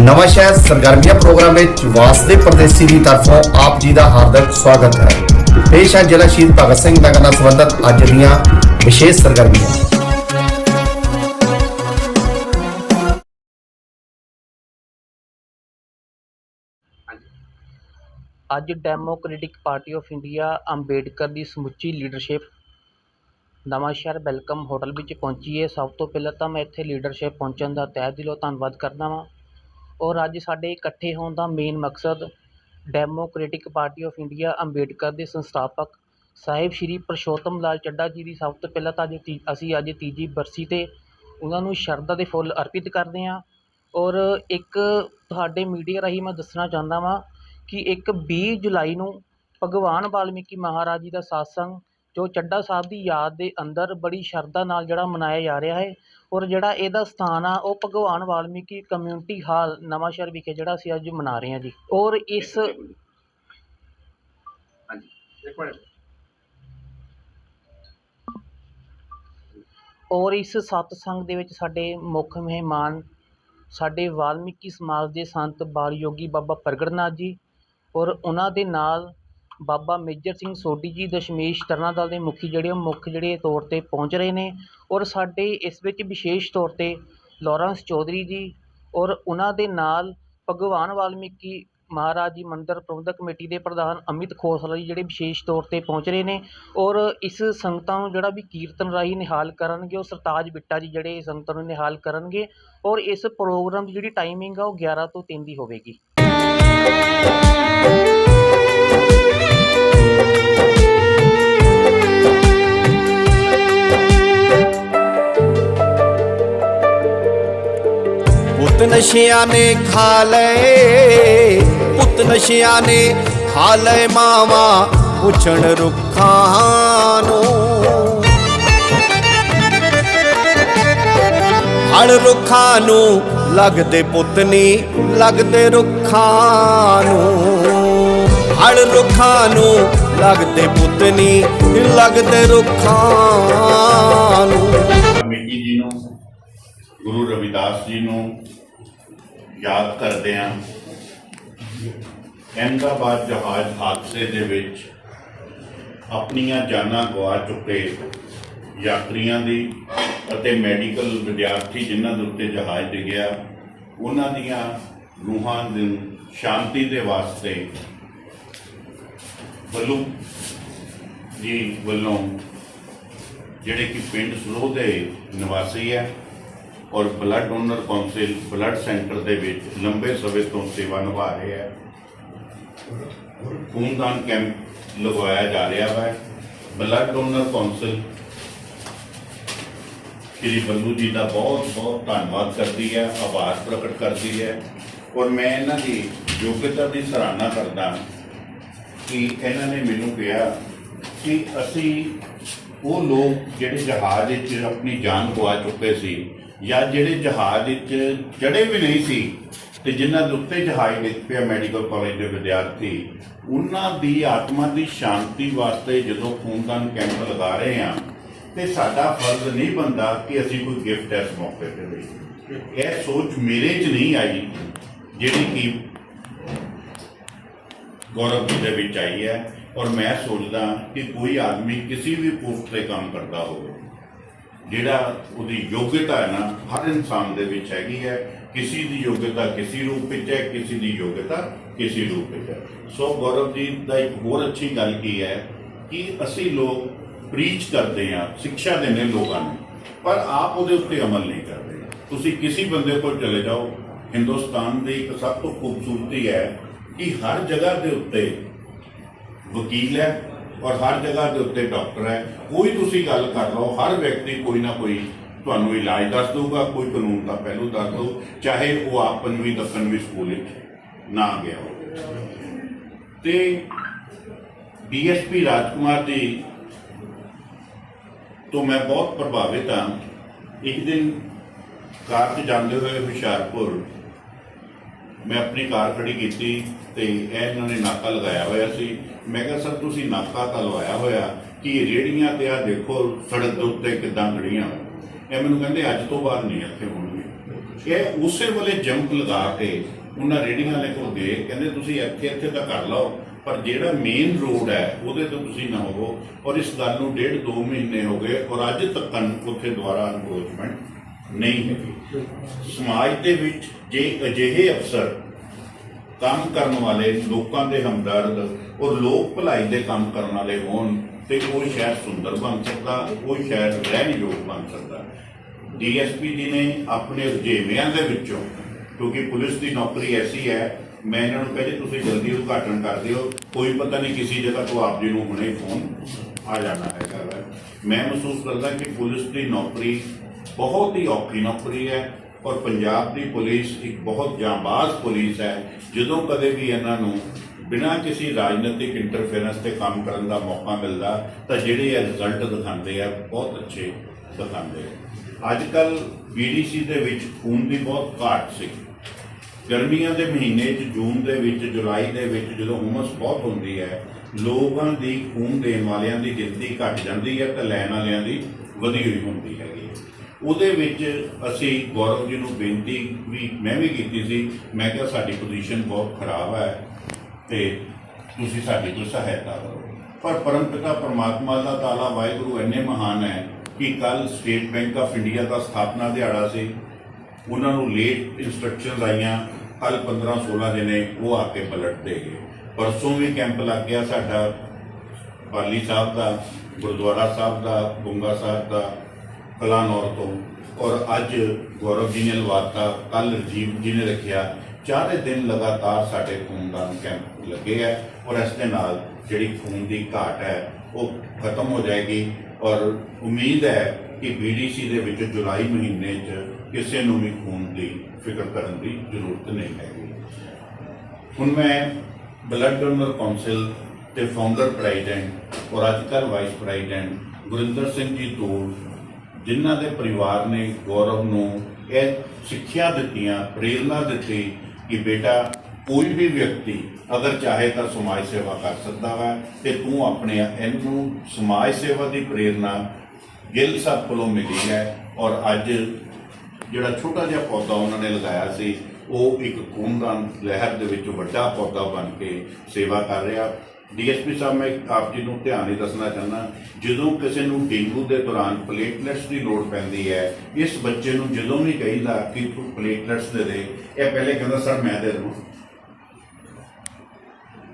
ਨਵਾਂ ਸ਼ਹਿਰ ਸਰਗਰਮੀਆਂ ਪ੍ਰੋਗਰਾਮ ਵਿੱਚ ਵਾਸਦੇ ਪ੍ਰਦੇਸ਼ੀ ਦੀ ਤਰਫੋਂ ਆਪ ਜੀ ਦਾ ਹਾਰਦਿਕ ਸਵਾਗਤ ਹੈ। ਪੇਸ਼ ਹੈ ਜ਼ਿਲ੍ਹਾ ਸ਼ਹੀਦ ਭਗਤ ਸਿੰਘ ਨਗਰ ਨਾਲ ਸੰਬੰਧਿਤ ਅੱਜ ਦੀਆਂ ਵਿਸ਼ੇਸ਼ ਸਰਗਰਮੀਆਂ। ਅੱਜ Democratic Party of India Ambedkar ਦੀ ਸਮੁੱਚੀ ਲੀਡਰਸ਼ਿਪ ਨਵਾਂਸ਼ਹਿਰ ਵੈਲਕਮ ਹੋਟਲ ਵਿੱਚ ਪਹੁੰਚੀ ਹੈ। ਸਭ ਤੋਂ ਪਹਿਲਾਂ ਤਾਂ ਮੈਂ ਇੱਥੇ ਲੀਡਰਸ਼ਿਪ ਪਹੁੰਚਣ ਦਾ ਤਹਿ ਦਿਲੋਂ ਧੰਨਵਾਦ ਕਰਦਾ ਹਾਂ ਔਰ ਅੱਜ ਸਾਡੇ ਇਕੱਠੇ ਹੋਣ ਦਾ ਮੇਨ ਮਕਸਦ Democratic Party of India Ambedkar ਦੇ ਸੰਸਥਾਪਕ ਸਾਹਿਬ ਸ਼੍ਰੀ ਪਰਸ਼ੋਤਮ ਲਾਲ ਚੱਢਾ ਜੀ ਦੀ ਸਭ ਤੋਂ ਪਹਿਲਾਂ ਤਾਂ ਅੱਜ ਤੀ ਅਸੀਂ ਅੱਜ ਤੀਜੀ ਬਰਸੀ 'ਤੇ ਉਹਨਾਂ ਨੂੰ ਸ਼ਰਧਾ ਦੇ ਫੁੱਲ ਅਰਪਿਤ ਕਰਦੇ ਹਾਂ। ਔਰ ਇੱਕ ਤੁਹਾਡੇ ਮੀਡੀਆ ਰਾਹੀਂ ਮੈਂ ਦੱਸਣਾ ਚਾਹੁੰਦਾ ਵਾਂ ਕਿ ਇੱਕ ਵੀਹ ਜੁਲਾਈ ਨੂੰ ਭਗਵਾਨ ਵਾਲਮੀਕੀ ਮਹਾਰਾਜ ਜੀ ਦਾ ਸਤਸੰਗ ਜੋ ਚੱਡਾ ਸਾਹਿਬ ਦੀ ਯਾਦ ਦੇ ਅੰਦਰ ਬੜੀ ਸ਼ਰਧਾ ਨਾਲ ਜਿਹੜਾ ਮਨਾਇਆ ਜਾ ਰਿਹਾ ਹੈ ਔਰ ਜਿਹੜਾ ਇਹਦਾ ਸਥਾਨ ਆ ਉਹ ਭਗਵਾਨ ਵਾਲਮੀਕੀ ਕਮਿਊਨਿਟੀ ਹਾਲ ਨਵਾਂਸ਼ਹਿਰ ਵਿਖੇ ਜਿਹੜਾ ਅਸੀਂ ਅੱਜ ਮਨਾ ਰਹੇ ਹਾਂ ਜੀ। ਔਰ ਇਸ ਔਰ ਇਸ ਸਤਸੰਗ ਦੇ ਵਿੱਚ ਸਾਡੇ ਮੁੱਖ ਮਹਿਮਾਨ ਸਾਡੇ ਵਾਲਮੀਕੀ ਸਮਾਜ ਦੇ ਸੰਤ ਬਾਲ ਯੋਗੀ ਬਾਬਾ ਪ੍ਰਗਟ ਨਾਥ ਜੀ ਔਰ ਉਹਨਾਂ ਦੇ ਨਾਲ ਬਾਬਾ ਮੇਜਰ ਸਿੰਘ ਸੋਢੀ ਜੀ ਦਸ਼ਮੇਸ਼ ਤਰਨਾ ਦਲ ਦੇ ਮੁਖੀ ਜਿਹੜੇ ਉਹ ਮੁੱਖ ਜਿਹੜੇ ਤੌਰ 'ਤੇ ਪਹੁੰਚ ਰਹੇ ਨੇ ਔਰ ਸਾਡੇ ਇਸ ਵਿੱਚ ਵਿਸ਼ੇਸ਼ ਤੌਰ 'ਤੇ ਲਾਰੈਂਸ ਚੌਧਰੀ ਜੀ ਔਰ ਉਹਨਾਂ ਦੇ ਨਾਲ ਭਗਵਾਨ ਵਾਲਮੀਕੀ ਮਹਾਰਾਜ ਜੀ, ਮੰਦਿਰ ਪ੍ਰਬੰਧਕ ਕਮੇਟੀ ਦੇ ਪ੍ਰਧਾਨ ਅਮਿਤ ਖੋਸਲਾ ਜੀ ਜਿਹੜੇ ਵਿਸ਼ੇਸ਼ ਤੌਰ 'ਤੇ ਪਹੁੰਚ ਰਹੇ ਨੇ ਔਰ ਇਸ ਸੰਗਤਾਂ ਨੂੰ ਜਿਹੜਾ ਵੀ ਕੀਰਤਨ ਰਾਹੀਂ ਨਿਹਾਲ ਕਰਨਗੇ, ਉਹ ਸਰਤਾਜ ਬਿੱਟਾ ਜੀ ਜਿਹੜੇ ਸੰਗਤਾਂ ਨੂੰ ਨਿਹਾਲ ਕਰਨਗੇ ਔਰ ਇਸ ਪ੍ਰੋਗਰਾਮ ਦੀ ਜਿਹੜੀ ਟਾਈਮਿੰਗ ਆ, ਉਹ 11 ਤੋਂ 3 ਦੀ ਹੋਵੇਗੀ। ਨਸ਼ਿਆਂ ਨੇ ਖਾ ਲਏ, ਪੁੱਤ ਨਸ਼ਿਆਂ ਨੇ ਖਾ ਲਏ ਮਾਵਾ ਪੁੱਛਣ ਰੁੱਖਾਂ ਨੂੰ। ਹੜ ਰੁੱਖਾਂ ਨੂੰ ਲੱਗਦੇ ਪੁੱਤ ਨਹੀਂ ਲੱਗਦੇ ਰੁੱਖਾਂ ਨੂੰ। ਹੜ ਰੁੱਖਾਂ ਨੂੰ ਲੱਗਦੇ ਪੁੱਤ ਨਹੀਂ ਲੱਗਦੇ ਰੁੱਖਾਂ ਨੂੰ। ਕਮੇਟੀ ਜੀ ਨੂੰ, ਗੁਰੂ ਰਵਿਦਾਸ ਜੀ ਨੂੰ ਯਾਦ ਕਰਦੇ ਹਾਂ ਅਹਿਮਦਾਬਾਦ ਜਹਾਜ਼ ਹਾਦਸੇ ਦੇ ਵਿੱਚ ਆਪਣੀਆਂ ਜਾਨਾਂ ਗਵਾ ਚੁੱਕੇ ਯਾਤਰੀਆਂ ਦੀ ਅਤੇ ਮੈਡੀਕਲ ਵਿਦਿਆਰਥੀ ਜਿਨ੍ਹਾਂ ਦੇ ਉੱਤੇ ਜਹਾਜ਼ ਡਿੱਗਿਆ, ਉਹਨਾਂ ਦੀਆਂ ਰੂਹਾਂ ਦੀ ਸ਼ਾਂਤੀ ਦੇ ਵਾਸਤੇ ਵੱਲੋਂ ਜੀ ਵੱਲੋਂ ਜਿਹੜੇ ਕਿ ਪਿੰਡ ਸਰੋਹ ਦੇ ਨਿਵਾਸੀ ਹੈ ਔਰ blood donor council blood centre ਦੇ ਵਿੱਚ ਲੰਬੇ ਸਮੇਂ ਤੋਂ ਸੇਵਾ ਨਿਭਾ ਰਹੇ ਹੈ। ਖੂਨਦਾਨ ਕੈਂਪ ਲਗਵਾਇਆ ਜਾ ਰਿਹਾ ਹੈ। Blood donor council Shri Bandu ji ਦਾ ਬਹੁਤ ਬਹੁਤ ਧੰਨਵਾਦ ਕਰਦੀ ਹੈ, ਆਭਾਰ ਪ੍ਰਗਟ ਕਰਦੀ ਹੈ। ਔਰ ਮੈਂ ਇਹਨਾਂ ਦੀ ਯੋਗਤਾ ਦੀ ਸਰਾਹਨਾ ਕਰਦਾ ਕਿ ਇਹਨਾਂ ਨੇ ਮੈਨੂੰ ਕਿਹਾ ਕਿ ਅਸੀਂ ਉਹ ਲੋਕ ਜਿਹੜੇ ਜਹਾਜ਼ ਵਿੱਚ ਆਪਣੀ ਜਾਨ ਗਵਾ ਚੁੱਕੇ ਸੀ ਜਾਂ ਜਿਹੜੇ ਜਹਾਜ਼ ਵਿੱਚ ਚੜੇ ਵੀ ਨਹੀਂ ਸੀ ਤੇ ਜਿਨ੍ਹਾਂ ਦੇ ਉੱਤੇ ਜਹਾਜ਼ ਡਿੱਗ ਪਿਆ ਮੈਡੀਕਲ ਕਾਲਜ ਦੇ ਵਿਦਿਆਰਥੀ, ਉਹਨਾਂ ਦੀ ਆਤਮਾ ਦੀ ਸ਼ਾਂਤੀ ਵਾਸਤੇ ਜਦੋਂ ਖੂਨਦਾਨ ਕੈਂਪ ਲਗਾ ਰਹੇ ਹਾਂ, ਤੇ ਸਾਡਾ ਫਰਜ਼ ਨਹੀਂ ਬੰਦਾ ਕਿ ਅਸੀਂ ਕੋਈ ਗਿਫਟ ਇਸ ਮੌਕੇ ਤੇ ਦੇਈਏ। ਇਹ ਸੋਚ ਮੇਰੇ 'ਚ ਨਹੀਂ ਆਈ, ਜਿਹੜੀ ਕਿ ਗੌਰਵ ਜੀ ਦੇ ਵਿੱਚ ਆਈ ਹੈ, ਔਰ ਮੈਂ ਸੋਚਦਾ ਕਿ ਕੋਈ ਆਦਮੀ ਕਿਸੇ ਵੀ ਪੋਸਟ ਤੇ ਕੰਮ ਕਰਦਾ ਹੋਵੇ। ਜਿਹੜਾ ਉਹਦੀ ਯੋਗਤਾ ਹੈ ਨਾ, ਹਰ ਇਨਸਾਨ ਦੇ ਵਿੱਚ ਹੈਗੀ ਹੈ। ਕਿਸੇ ਦੀ ਯੋਗਤਾ ਕਿਸੇ ਰੂਪ ਵਿੱਚ ਹੈ, ਕਿਸੇ ਦੀ ਯੋਗਤਾ ਕਿਸੇ ਰੂਪ ਵਿੱਚ ਹੈ। ਸੋ ਗੌਰਵ ਜੀ ਦਾ ਇੱਕ ਹੋਰ ਅੱਛੀ ਗੱਲ ਕੀ ਹੈ ਕਿ ਅਸੀਂ ਲੋਕ ਪ੍ਰੀਚ ਕਰਦੇ ਹਾਂ, ਸਿੱਖਿਆ ਦਿੰਦੇ ਲੋਕਾਂ ਨੂੰ, ਪਰ ਆਪ ਉਹਦੇ ਉੱਤੇ ਅਮਲ ਨਹੀਂ ਕਰਦੇ। ਤੁਸੀਂ ਕਿਸੇ ਬੰਦੇ ਕੋਲ ਚਲੇ ਜਾਓ, ਹਿੰਦੁਸਤਾਨ ਦੀ ਇੱਕ ਸਭ ਤੋਂ ਖੂਬਸੂਰਤੀ ਹੈ ਕਿ ਹਰ ਜਗ੍ਹਾ ਦੇ ਉੱਤੇ ਵਕੀਲ ਹੈ ਔਰ ਹਰ ਜਗ੍ਹਾ ਦੇ ਉੱਤੇ ਡਾਕਟਰ ਹੈ। ਕੋਈ ਤੁਸੀਂ ਗੱਲ ਕਰ ਲਓ, ਹਰ ਵਿਅਕਤੀ ਕੋਈ ਨਾ ਕੋਈ ਤੁਹਾਨੂੰ ਇਲਾਜ ਦੱਸ ਦਊਗਾ, ਕੋਈ ਕਾਨੂੰਨ ਦਾ ਪਹਿਲੂ ਦੱਸ ਦਊ, ਚਾਹੇ ਉਹ ਆਪ ਪੰਜਵੀਂ ਦਸਵੀਂ ਸਕੂਲ ਵਿੱਚ ਨਾ ਗਿਆ ਹੋਵੇ। ਤੇ ਡੀਐਸਪੀ ਰਾਜਕੁਮਾਰ ਦੀ ਤੋਂ ਮੈਂ ਬਹੁਤ ਪ੍ਰਭਾਵਿਤ ਹਾਂ। ਇੱਕ ਦਿਨ ਕਾਰ 'ਚ ਜਾਂਦੇ ਹੋਏ ਹੁਸ਼ਿਆਰਪੁਰ, ਮੈਂ ਆਪਣੀ ਕਾਰ ਖੜੀ ਕੀਤੀ। ਤੇ ਇਹ ਇਹਨਾਂ ਨੇ ਨਾਕਾ ਲਗਾਇਆ ਹੋਇਆ ਸੀ। ਮੈਂ ਕਿਹਾ, ਸਰ, ਤੁਸੀਂ ਨਾਕਾ ਤਾਂ ਲਵਾਇਆ ਹੋਇਆ। ਕਿ ਰੇੜੀਆਂ ਤੇ ਆ? ਦੇਖੋ, ਸੜਕ ਦੇ ਉੱਤੇ ਕਿਦਾਂ ਖੜੀਆਂ ਇਹ ਮੈਨੂੰ ਕਹਿੰਦੇ, ਅੱਜ ਤੋਂ ਬਾਅਦ ਨਹੀਂ ਇੱਥੇ ਹੋਣਗੇ। ਇਹ ਉਸੇ ਵੇਲੇ ਜੰਪ ਲਗਾ ਕੇ ਉਹਨਾਂ ਰੇੜੀਆਂ ਵਾਲੇ ਕੋਲ ਗਏ। ਕਹਿੰਦੇ, ਤੁਸੀਂ ਇੱਥੇ ਇੱਥੇ ਤਾਂ ਕਰ ਲਓ, ਪਰ ਜਿਹੜਾ ਮੇਨ ਰੋਡ ਹੈ, ਉਹਦੇ ਤੋਂ ਤੁਸੀਂ ਨਾ ਹੋਵੋ। ਔਰ ਇਸ ਗੱਲ ਨੂੰ ਡੇਢ ਦੋ ਮਹੀਨੇ ਹੋ ਗਏ ਔਰ ਅੱਜ ਤੱਕ ਉੱਥੇ ਦੁਆਰਾ ਅਨਕਰੋਚਮੈਂਟ ਨਹੀਂ ਹੈਗੀ। ਸਮਾਜ ਦੇ ਵਿੱਚ ਜੇ ਅਜਿਹੇ ਅਫਸਰ ਕੰਮ ਕਰਨ ਵਾਲੇ, ਲੋਕਾਂ ਦੇ ਹਮਦਰਦ ਔਰ ਲੋਕ ਭਲਾਈ ਦੇ ਕੰਮ ਕਰਨ ਵਾਲੇ ਹੋਣ ਤੇ ਉਹ ਸ਼ਹਿਰ ਸੁੰਦਰ ਬਣ ਸਕਦਾ ਉਹ ਸ਼ਹਿਰ ਰਹਿਣ ਯੋਗ ਬਣ ਸਕਦਾ। ਡੀਐਸਪੀ ਜੀ ਨੇ ਆਪਣੇ ਰੁਝੇਵਿਆਂ ਦੇ ਵਿੱਚੋਂ, ਕਿਉਂਕਿ ਪੁਲਿਸ ਦੀ ਨੌਕਰੀ ਐਸੀ ਹੈ, ਮੈਂ ਇਹਨਾਂ ਨੂੰ ਕਹਿੰਦੇ ਤੁਸੀਂ ਜਲਦੀ ਉਦਘਾਟਨ ਕਰ ਦਿਓ, ਕੋਈ ਪਤਾ ਨਹੀਂ ਕਿਸੇ ਜਗ੍ਹਾ ਤੋਂ ਆਪ ਜੀ ਨੂੰ ਹੁਣੇ ਫੋਨ ਆ ਜਾਣਾ ਹੈਗਾ ਵੈ। ਮੈਂ ਮਹਿਸੂਸ ਕਰਦਾ ਕਿ ਪੁਲਿਸ ਦੀ ਨੌਕਰੀ ਬਹੁਤ ਹੀ ਔਖੀ ਨੌਕਰੀ ਹੈ ਔਰ ਪੰਜਾਬ ਦੀ ਪੁਲਿਸ ਇੱਕ ਬਹੁਤ ਜਾਂਬਾਜ਼ ਪੁਲਿਸ ਹੈ। ਜਦੋਂ ਕਦੇ ਵੀ ਇਹਨਾਂ ਨੂੰ ਬਿਨਾਂ ਕਿਸੇ ਰਾਜਨੀਤਿਕ ਇੰਟਰਫੇਰੈਂਸ ਤੇ ਕੰਮ ਕਰਨ ਦਾ ਮੌਕਾ ਮਿਲਦਾ, ਤਾਂ ਜਿਹੜੇ ਇਹ ਰਿਜ਼ਲਟ ਦਿਖਾਉਂਦੇ ਆ, ਬਹੁਤ ਅੱਛੇ ਦਿਖਾਉਂਦੇ ਆ। ਅੱਜ ਕੱਲ ਬੀਡੀਸੀ ਦੇ ਵਿੱਚ ਖੂਨ ਦੀ ਬਹੁਤ ਘਾਟ ਸੀ। ਗਰਮੀਆਂ ਦੇ ਮਹੀਨੇ 'ਚ, ਜੂਨ ਦੇ ਵਿੱਚ, ਜੁਲਾਈ ਦੇ ਵਿੱਚ ਜਦੋਂ ਹੁਮਸ ਬਹੁਤ ਹੁੰਦੀ ਹੈ, ਲੋਕਾਂ ਦੀ ਖੂਨ ਦੇਣ ਵਾਲਿਆਂ ਦੀ ਗਿਣਤੀ ਘਟ ਜਾਂਦੀ ਹੈ ਤੇ ਲੈਣ ਵਾਲਿਆਂ ਦੀ ਵਧੀ ਹੋਈ ਹੁੰਦੀ ਹੈਗੀ। ਹੈ। ਉਹਦੇ ਵਿੱਚ ਅਸੀਂ ਗੌਰਵ ਜੀ ਨੂੰ ਬੇਨਤੀ ਵੀ ਮੈਂ ਵੀ ਕੀਤੀ ਸੀ, ਮੈਂ ਕਿਹਾ ਸਾਡੀ ਪੋਜੀਸ਼ਨ ਬਹੁਤ ਖਰਾਬ ਹੈ ਤੇ ਤੁਸੀਂ ਸਾਡੀ ਕੋਈ ਸਹਾਇਤਾ ਕਰੋ। ਪਰ ਪਰਮਪਿਤਾ ਪਰਮਾਤਮਾ ਦਾ ਤਾਲਾ ਵਾਹਿਗੁਰੂ ਇੰਨੇ ਮਹਾਨ ਹੈ ਕਿ ਕੱਲ ਸਟੇਟ ਬੈਂਕ ਆਫ ਇੰਡੀਆ ਦਾ ਸਥਾਪਨਾ ਦਿਹਾੜਾ ਸੀ, ਉਹਨਾਂ ਨੂੰ ਲੇਟ ਇਨਸਟਰਕਸ਼ਨਸ ਆਈਆਂ ਕੱਲ 15 16 ਦਿਨੇ ਉਹ ਆ ਕੇ ਪਲਟ ਦੇ ਗਏ। ਪਰਸੋਂ ਵੀ ਕੈਂਪ ਲੱਗ ਗਿਆ ਸਾਡਾ, ਬਾਲੀ ਸਾਹਿਬ ਦਾ, ਗੁਰਦੁਆਰਾ ਸਾਹਿਬ ਦਾ, ਗੁੰਗਾ ਸਾਹਿਬ ਦਾ ਕਲਾਨੌਰ ਤੋਂ। ਔਰ ਅੱਜ ਗੌਰਵ ਜੀ ਨੇ ਲਵਾਤਾ, ਕੱਲ ਰਜੀਵ ਜੀ ਨੇ ਰੱਖਿਆ। ਚਾਰੇ ਦਿਨ ਲਗਾਤਾਰ ਸਾਡੇ ਖੂਨਦਾਨ ਕੈਂਪ ਲੱਗੇ ਹੈ ਔਰ ਇਸ ਦੇ ਨਾਲ ਜਿਹੜੀ ਖੂਨ ਦੀ ਘਾਟ ਹੈ, ਉਹ ਖਤਮ ਹੋ ਜਾਏਗੀ। ਔਰ ਉਮੀਦ ਹੈ ਕਿ ਬੀਡੀਸੀ ਦੇ ਵਿੱਚ ਜੁਲਾਈ ਮਹੀਨੇ 'ਚ ਕਿਸੇ ਨੂੰ ਵੀ ਖੂਨ ਦੀ ਫਿਕਰ ਕਰਨ ਦੀ ਜ਼ਰੂਰਤ ਨਹੀਂ ਹੈਗੀ। ਹੁਣ ਮੈਂ ਬਲੱਡ ਡੋਨਰ ਕਾਉਂਸਲ ਦੇ ਫਾਊਂਡਰ ਪ੍ਰੈਜ਼ੀਡੈਂਟ ਔਰ ਅੱਜ ਕੱਲ੍ਹ ਵਾਈਸ ਪ੍ਰੈਜ਼ੀਡੈਂਟ ਗੁਰਿੰਦਰ ਸਿੰਘ ਜੀ ਤੋੜ ਜਿਨ੍ਹਾਂ ਦੇ ਪਰਿਵਾਰ ਨੇ ਗੌਰਵ ਨੂੰ ਇਹ ਸਿੱਖਿਆ ਦਿੱਤੀਆਂ ਪ੍ਰੇਰਣਾ ਦਿੱਤੀ ਕਿ ਬੇਟਾ, ਕੋਈ ਵੀ ਵਿਅਕਤੀ ਅਗਰ ਚਾਹੇ ਤਾਂ ਸਮਾਜ ਸੇਵਾ ਕਰ ਸਕਦਾ ਹੈ ਤੇ ਤੂੰ ਆਪਣੇ ਇਹਨੂੰ ਸਮਾਜ ਸੇਵਾ ਦੀ ਪ੍ਰੇਰਣਾ ਗਿੱਲ ਸਾਹਿਬ ਕੋਲੋਂ ਮਿਲੀ ਹੈ ਔਰ ਅੱਜ ਜਿਹੜਾ ਛੋਟਾ ਜਿਹਾ ਪੌਦਾ ਉਹਨਾਂ ਨੇ ਲਗਾਇਆ ਸੀ, ਉਹ ਇੱਕ ਖੂਨਦਾਨ ਲਹਿਰ ਦੇ ਵਿੱਚ ਵੱਡਾ ਪੌਦਾ ਬਣ ਕੇ ਸੇਵਾ ਕਰ ਰਿਹਾ। ਡੀਐਸਪੀ ਸਾਹਿਬ, ਮੈਂ ਆਪ ਜੀ ਨੂੰ ਧਿਆਨ ਹੀ ਦੱਸਣਾ ਚਾਹੁੰਦਾ, ਜਦੋਂ ਕਿਸੇ ਨੂੰ ਡੇਂਗੂ ਦੇ ਦੌਰਾਨ ਪਲੇਟਲੈਟਸ ਦੀ ਲੋੜ ਪੈਂਦੀ ਹੈ, ਇਸ ਬੱਚੇ ਨੂੰ ਜਦੋਂ ਵੀ ਕਹੀਦਾ ਕਿ ਤੂੰ ਪਲੇਟਲੈਟਸ ਦੇ ਦੇ, ਇਹ ਪਹਿਲੇ ਕਹਿੰਦਾ, ਸਰ, ਮੈਂ ਦੇ ਦੂੰ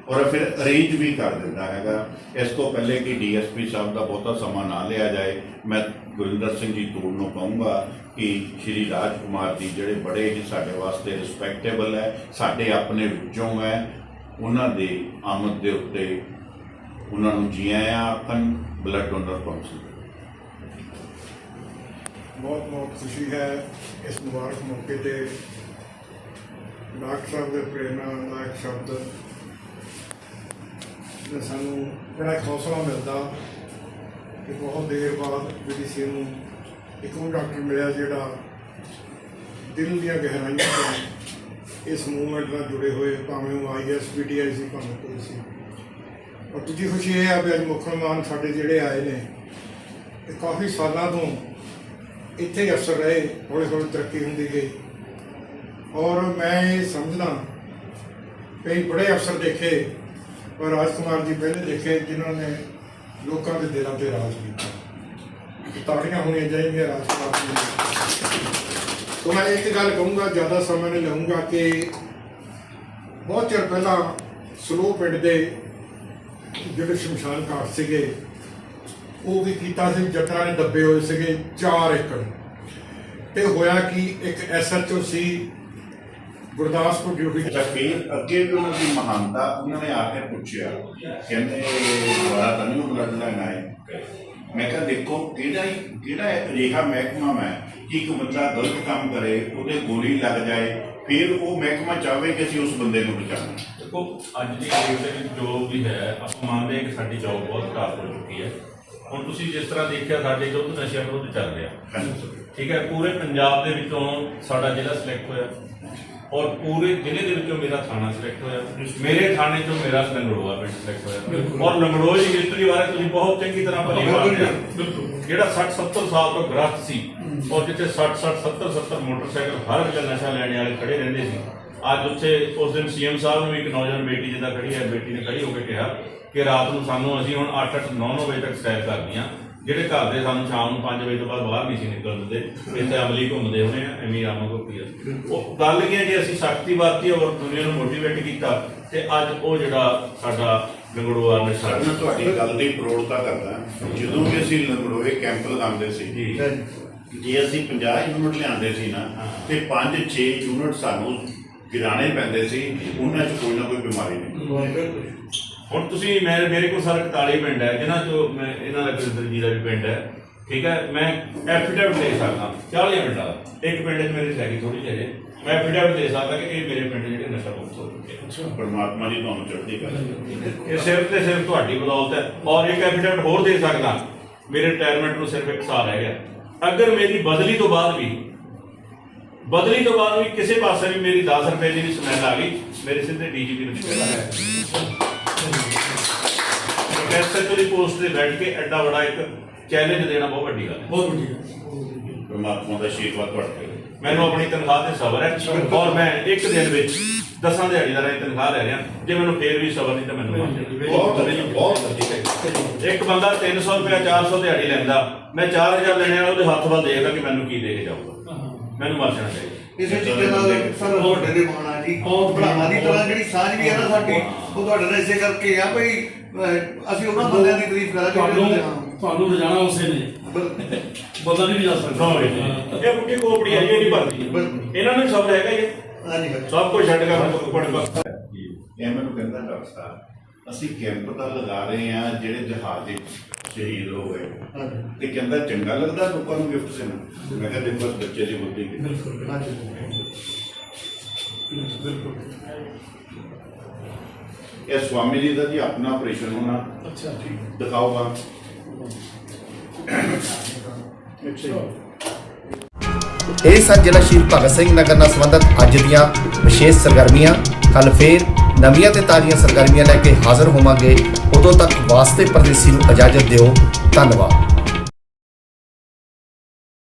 ਔਰ ਫਿਰ ਅਰੇਂਜ ਵੀ ਕਰ ਦਿੰਦਾ ਹੈਗਾ। ਇਸ ਤੋਂ ਪਹਿਲੇ ਕਿ ਡੀਐਸਪੀ ਸਾਹਿਬ ਦਾ ਬਹੁਤਾ ਸਮਾਂ ਨਾ ਲਿਆ ਜਾਏ, ਮੈਂ ਗੁਰਿੰਦਰ ਸਿੰਘ ਜੀ ਤੋੜ ਨੂੰ ਕਹੂੰਗਾ ਕਿ ਸ਼੍ਰੀ ਰਾਜ ਕੁਮਾਰ ਜੀ ਜਿਹੜੇ ਬੜੇ ਹੀ ਸਾਡੇ ਵਾਸਤੇ ਰਿਸਪੈਕਟੇਬਲ ਹੈ, ਸਾਡੇ ਆਪਣੇ ਵਿੱਚੋਂ ਹੈ ਉਹਨਾਂ ਦੇ ਆਮਦ ਦੇ ਉੱਤੇ ਉਹਨਾਂ ਨੂੰ ਜੀ ਆਇਆਂ ਆਖਣ ਬਲੱਡ ਡੋਨਰ ਕਾਉਂਸਲ ਬਹੁਤ ਬਹੁਤ ਖੁਸ਼ੀ ਹੈ ਇਸ ਮੁਬਾਰਕ ਮੌਕੇ ਤੇ ਡਾਕਟਰ ਸਾਹਿਬ ਦੇ ਪ੍ਰੇਰਨਾ ਨਾਇਕ ਸ਼ਬਦ ਨੇ ਸਾਨੂੰ ਬੜਾ ਇੱਕ ਹੌਸਲਾ ਮਿਲਦਾ ਕਿ ਬਹੁਤ ਦੇਰ ਬਾਅਦ ਬੀਡੀਸੀ ਨੂੰ ਇੱਕ ਉਹ ਡਾਕਟਰ ਮਿਲਿਆ ਜਿਹੜਾ ਦਿਲ ਦੀਆਂ ਗਹਿਰਾਈਆਂ ਤੋਂ ਇਸ ਮੂਵਮੈਂਟ ਨਾਲ ਜੁੜੇ ਹੋਏ ਭਾਵੇਂ ਉਹ ਆਈਐਸ ਪੀਟੀਆਈ ਸੀ, ਭਾਵੇਂ ਕੋਈ ਸੀ। ਔਰ ਦੂਜੀ ਖੁਸ਼ੀ ਇਹ ਆ ਵੀ ਅੱਜ ਮੁੱਖ ਮਹਿਮਾਨ ਸਾਡੇ ਜਿਹੜੇ ਆਏ ਨੇ, ਇਹ ਕਾਫੀ ਸਾਲਾਂ ਤੋਂ ਇੱਥੇ ਹੀ ਅਫਸਰ ਰਹੇ ਹੌਲੀ ਹੌਲੀ ਤਰੱਕੀ ਹੁੰਦੀ ਗਈ। ਔਰ ਮੈਂ ਇਹ ਸਮਝਦਾ ਕਈ ਬੜੇ ਅਫਸਰ ਦੇਖੇ, ਪਰ ਰਾਜਕੁਮਾਰ ਜੀ ਪਹਿਲੇ ਦੇਖੇ, ਜਿਨ੍ਹਾਂ ਨੇ ਲੋਕਾਂ ਦੇ ਦਿਲਾਂ ਤੇ ਰਾਜ ਕੀਤਾ। ਤਾੜੀਆਂ ਹੋਣੀਆਂ ਚਾਹੀਦੀਆਂ ਰਾਜਕੁਮਾਰ ਜੀ ਤੋਂ ਮੈਂ ਇੱਕ ਗੱਲ ਕਹੂੰਗਾ, ਜ਼ਿਆਦਾ ਸਮਾਂ ਨਹੀਂ ਲਵਾਂਗਾ ਕਿ ਬਹੁਤ ਚਿਰ ਪਹਿਲਾਂ ਸਲੋ ਪਿੰਡ ਦੇ ਜਿਹੜੇ ਸ਼ਮਸ਼ਾਨ ਘਾਟ ਸੀਗੇ, ਉਹ ਵੀ ਕੀਤਾ ਸੀ, ਜੱਟਾਂ ਨੇ ਦੱਬੇ ਹੋਏ ਸੀਗੇ 4 ਏਕੜ। ਤੇ ਹੋਇਆ ਕਿ, ਇੱਕ ਐਸਐਚਓ ਸੀ, ਗੁਰਦਾਸਪੁਰ ਡਿਊਟੀ ਅੱਛਾ ਅੱਗੇ ਵੀ ਉਹਨਾਂ ਦੀ ਮਹਾਨਤਾ, ਉਹਨਾਂ ਨੇ ਆ ਕੇ ਪੁੱਛਿਆ, ਕਹਿੰਦੇ ਦੁਆਰਾ ਤਾਂ ਨਹੀਂ ਉਹ ਬਲੱਡ ਲਾਈਨ ਮੈਂ ਕਿਹਾ ਦੇਖੋ ਕਿਹੜਾ ਹੀ ਕਿਹੜਾ ਅਜਿਹਾ ਮਹਿਕਮਾ ਹੈ ਕਿ ਇੱਕ ਬੰਦਾ ਗਲਤ ਕੰਮ ਕਰੇ ਉਹਦੇ ਗੋਲੀ ਲੱਗ ਜਾਏ ਫਿਰ ਉਹ ਮਹਿਕਮਾ ਚਾਹਵੇ ਕਿ ਅਸੀਂ ਉਸ ਬੰਦੇ ਨੂੰ ਬਚਾਉਣਾ। ਦੇਖੋ ਅੱਜ ਦੀ ਡੇਟ ਦੇ ਵਿੱਚ ਜੋ ਵੀ ਹੈ ਆਪਾਂ ਮੰਨਦੇ ਹਾਂ ਕਿ ਸਾਡੀ ਜੌਬ ਬਹੁਤ ਖਰਾਬ ਹੋ ਚੁੱਕੀ ਹੈ। ਹੁਣ ਤੁਸੀਂ ਜਿਸ ਤਰ੍ਹਾਂ ਦੇਖਿਆ ਸਾਡੇ ਯੁੱਧ ਨਸ਼ਿਆਂ ਵਿਰੁੱਧ ਚੱਲ ਰਿਹਾ। ਠੀਕ ਹੈ ਪੂਰੇ ਪੰਜਾਬ ਦੇ ਵਿੱਚੋਂ ਸਾਡਾ ਜ਼ਿਲ੍ਹਾ ਸਿਲੈਕਟ ਹੋਇਆ। ਔਰ ਪੂਰੇ ਜ਼ਿਲ੍ਹੇ ਦੇ ਵਿੱਚੋਂ ਮੇਰਾ ਥਾਣਾ ਸਿਲੈਕਟ ਹੋਇਆ। ਮੇਰੇ ਥਾਣੇ ਚੋਂ ਮੇਰਾ ਲੰਗੜੋਆ ਪਿੰਡ ਸਿਲੈਕਟ ਹੋਇਆ। ਔਰ ਲੰਗੜੋਏ ਦੀ ਹਿਸਟਰੀ ਬਾਰੇ ਤੁਸੀਂ ਬਹੁਤ ਚੰਗੀ ਤਰ੍ਹਾਂ ਭਲੀ ਮਾਰਦੇ ਹੋ। ਜਿਹੜਾ 60 70 ਸਾਲ ਤੋਂ ਗ੍ਰਸਤ ਸੀ ਔਰ ਜਿੱਥੇ 60 60 70 70 ਮੋਟਰਸਾਈਕਲ ਹਰ ਵੇਲੇ ਨਸ਼ਾ ਲੈਣੇ ਵਾਲੇ ਖੜੇ ਰਹਿੰਦੇ ਸੀ ਅੱਜ ਉੱਥੇ ਉਸ ਦਿਨ ਸੀਐਮ ਸਾਹਿਬ ਨੂੰ ਇੱਕ ਨੌਜਵਾਨ ਬੇਟੀ ਜਿੱਦਾਂ ਖੜੀ ਹੈ ਬੇਟੀ ਨੇ ਖੜੀ ਹੋ ਕੇ ਕਿਹਾ ਕਿ ਰਾਤ ਨੂੰ ਸਾਨੂੰ ਅਸੀਂ ਹੁਣ 8 8 9 9 ਵਜੇ ਤੱਕ ਸੈਰ ਕਰਦੀਆਂ ਜਿਹੜੇ ਘਰ ਦੇ ਸਾਨੂੰ ਸ਼ਾਮ ਨੂੰ 5 ਵਜੇ ਤੋਂ ਬਾਅਦ ਬਾਹਰ ਨਹੀਂ ਸੀ ਨਿਕਲਣ ਦਿੰਦੇ ਇੱਥੇ ਅਮਲੀ ਘੁੰਮਦੇ ਹੋਣੇ ਆ ਐਵੇਂ ਆਮਾ ਕੋਪੀ ਉਹ ਗੱਲ ਕੀ ਹੈ ਜੇ ਅਸੀਂ ਸ਼ਕਤੀ ਵਰਤੀ ਔਰ ਦੁਨੀਆ ਨੂੰ ਮੋਟੀਵੇਟ ਕੀਤਾ ਤੇ ਅੱਜ ਉਹ ਜਿਹੜਾ ਸਾਡਾ ਲੰਗੜੂਆ ਨਸ਼ਾ ਮੈਂ ਤੁਹਾਡੀ ਗੱਲ ਦੀ ਪ੍ਰੋੜਤਾ ਕਰਦਾ। ਜਦੋਂ ਵੀ ਅਸੀਂ ਲੰਗੜੋਏ ਕੈਂਪ ਲਗਾਉਂਦੇ ਸੀ ਜੀ। ਜੇ ਅਸੀਂ 50 ਯੂਨਿਟ ਲਿਆਂਦੇ ਸੀ ਨਾ ਤੇ 5-6 ਯੂਨਿਟ ਸਾਨੂੰ ਗਿਰਾਣੇ ਪੈਂਦੇ ਸੀ ਉਹਨਾਂ 'ਚ ਕੋਈ ਨਾ ਕੋਈ ਬਿਮਾਰੀ ਨਹੀਂ। ਹੁਣ ਤੁਸੀਂ ਮੇਰੇ ਮੇਰੇ ਕੋਲ ਸਾਰੇ 41 ਪਿੰਡ ਹੈ ਜਿਨ੍ਹਾਂ ਚੋਂ ਮੈਂ ਇਹਨਾਂ ਦਾ ਗੁਰਦਰ ਜੀ ਦਾ ਵੀ ਪਿੰਡ ਹੈ। ਠੀਕ ਹੈ? ਮੈਂ ਐਫੀਡੇਵਿਟ ਦੇ ਸਕਦਾ। 40 ਪਿੰਡਾਂ ਦਾ। ਇੱਕ ਪਿੰਡ 'ਚ ਮੇਰੀ ਹੈਗੀ ਥੋੜੀ ਜਿਹੀ ਹੈ। ਮੈਂ ਐਫੀਡੇਵਿਟ ਦੇ ਸਕਦਾ ਕਿ ਇਹ ਮੇਰੇ ਪਿੰਡ ਜਿਹੜੇ ਨਸ਼ਾ ਮੁਕਤ ਹੋ ਚੁੱਕੇ ਪਰਮਾਤਮਾ ਜੀ ਤੁਹਾਨੂੰ ਚੜ੍ਹਦੀ ਕਰੇ ਇਹ ਸਿਰਫ ਤੇ ਸਿਰਫ ਤੁਹਾਡੀ ਬਦੌਲਤ ਹੈ। ਔਰ ਇੱਕ ਐਫੀਡੇਵਿਟ ਹੋਰ ਦੇ ਸਕਦਾ। ਮੇਰੇ ਰਿਟਾਇਰਮੈਂਟ ਨੂੰ ਸਿਰਫ ਇੱਕ ਸਾਲ ਰਹਿ ਗਿਆ। ਅਗਰ ਮੇਰੀ ਬਦਲੀ ਤੋਂ ਬਾਅਦ ਵੀ ਬਦਲੀ ਤੋਂ ਬਾਅਦ ਵੀ ਕਿਸੇ ਪਾਸੇ ਵੀ ਮੇਰੀ 10 ਰੁਪਏ ਦੀ ਵੀ ਸਮੈਲ ਆ ਗਈ ਮੇਰੇ ਸਿੱਧੇ ਡੀਜੀਪੀ ਨੂੰ ਨਿਕਲਦਾ ਹੈ। ਐਸਐਚਓ ਦੀ ਪੋਸਟ ਤੇ ਬੈਠ ਕੇ ਐਡਾ ਵੱਡਾ ਇੱਕ ਚੈਲੰਜ ਦੇਣਾ ਬਹੁਤ ਵੱਡੀ ਗੱਲ ਹੈ। ਬਹੁਤ ਵੱਡੀ ਗੱਲ ਪਰਮਾਤਮਾ ਦਾ ਆਸ਼ੀਰਵਾਦ ਤੁਹਾਡੇ ਮੈਨੂੰ ਆਪਣੀ ਤਨਖਾਹ ਤੇ ਸਬਰ ਹੈ ਔਰ ਮੈਂ ਇੱਕ ਦਿਨ ਵਿੱਚ ਦਸਾਂ ਦਿਹਾੜੀਦਾਰਾਂ ਦੀ ਤਨਖਾਹ ਲੈ ਰਿਹਾ। ਜੇ ਮੈਨੂੰ ਫੇਰ ਵੀ ਸਬਰ ਨਹੀਂ ਤਾਂ ਮੈਨੂੰ। ਬਹੁਤ ਬਹੁਤ ਵਧੀਆ। ਇੱਕ ਬੰਦਾ 300 ਰੁਪਏ 400 ਦਿਹਾੜੀ ਲੈਂਦਾ। ਮੈਂ 4000 ਲੈਣੇ ਵਾਲਾ ਉਹਦੇ ਹੱਥ ਵੱਲ ਦੇਖਦਾ ਕਿ ਮੈਨੂੰ ਕੀ ਦੇ ਕੇ ਜਾਊਗਾ। ਮੈਨੂੰ ਮਰ ਜਾਣਾ ਚਾਹੀਦਾ। ਇਸੇ ਚੀਜ਼ ਨਾਲ ਸਰ ਤੁਹਾਡੇ ਦੇ ਮਾਣਾ ਜੀ। ਭਰਾਵਾਂ ਦੀ ਤਰ੍ਹਾਂ ਜਿਹੜੀ ਸਾਂਝ ਵੀ ਹੈ ਨਾ ਸਾਡੀ ਉਹ ਤੁਹਾਡੇ ਨਾਲ ਇਸੇ ਕਰਕੇ ਆ ਭਈ ਅਸੀਂ ਉਹਨਾਂ ਬੰਦਿਆਂ ਦੀ ਤਾਰੀਫ ਕਰਾਂਗੇ ਤੁਹਾਨੂੰ। ਤੁਹਾਨੂੰ ਰਜਾਣਾ ਉਸੇ ਨੇ। ਬੰਦਾ ਨਹੀਂ ਜਾ ਸਕਦਾ। ਇਹ ਬੁੱਢੀ ਕੋਪੜੀ ਹੈ ਇਹ ਨਹੀਂ ਭਰਦੀ। ਇਹਨਾਂ ਨੂੰ ਸਬਰ ਹੈਗਾ ਹੀ। ਹਾਂਜੀ। ਸਭ ਕੁਝ ਛੱਡ ਕੇ ਪੜ ਪੜ ਇਹ ਮੈਨੂੰ ਕਹਿੰਦਾ ਡਾਕਟਰ ਸਾਹਿਬ ਅਸੀਂ ਕੈਂਪ ਤਾਂ ਲਗਾ ਰਹੇ ਆ ਜਿਹੜੇ ਜਹਾਜ਼ ਦੇ ਸ਼ਹੀਦ ਹੋ ਗਏ। ਤੇ ਕਹਿੰਦਾ ਚੰਗਾ ਲੱਗਦਾ ਲੋਕਾਂ ਨੂੰ ਗਿਫਟ ਦੇਣਾ। ਮੈਂ ਕਿਹਾ ਦੇਖੋ ਬਸ ਬੱਚੇ ਦੀ ਬੁੱਧੀ। ਬਿਲਕੁਲ। ਬਿਲਕੁਲ। ਇਹ ਸਵਾਮੀ ਜੀ ਦਾ ਜੀ ਆਪਣਾ ਆਪਰੇਸ਼ਨ ਹੋਣਾ। ਅੱਛਾ ਠੀਕ ਦਿਖਾਓਗਾ ਇਹ ਸਨ ਜ਼ਿਲ੍ਹਾ ਸ਼ਹੀਦ ਭਗਤ ਸਿੰਘ ਨਗਰ ਨਾਲ ਸੰਬੰਧਿਤ ਅੱਜ ਦੀਆਂ ਵਿਸ਼ੇਸ਼ ਸਰਗਰਮੀਆਂ। ਕੱਲ ਫੇਰ ਨਵੀਆਂ ਤੇ ਤਾਜ਼ੀਆਂ ਸਰਗਰਮੀਆਂ ਲੈ ਕੇ ਹਾਜ਼ਰ ਹੋਵਾਂਗੇ। ਉਦੋਂ ਤੱਕ ਵਾਸਤੇ ਪਰਦੇਸੀ ਨੂੰ ਇਜਾਜ਼ਤ ਦਿਓ। ਧੰਨਵਾਦ।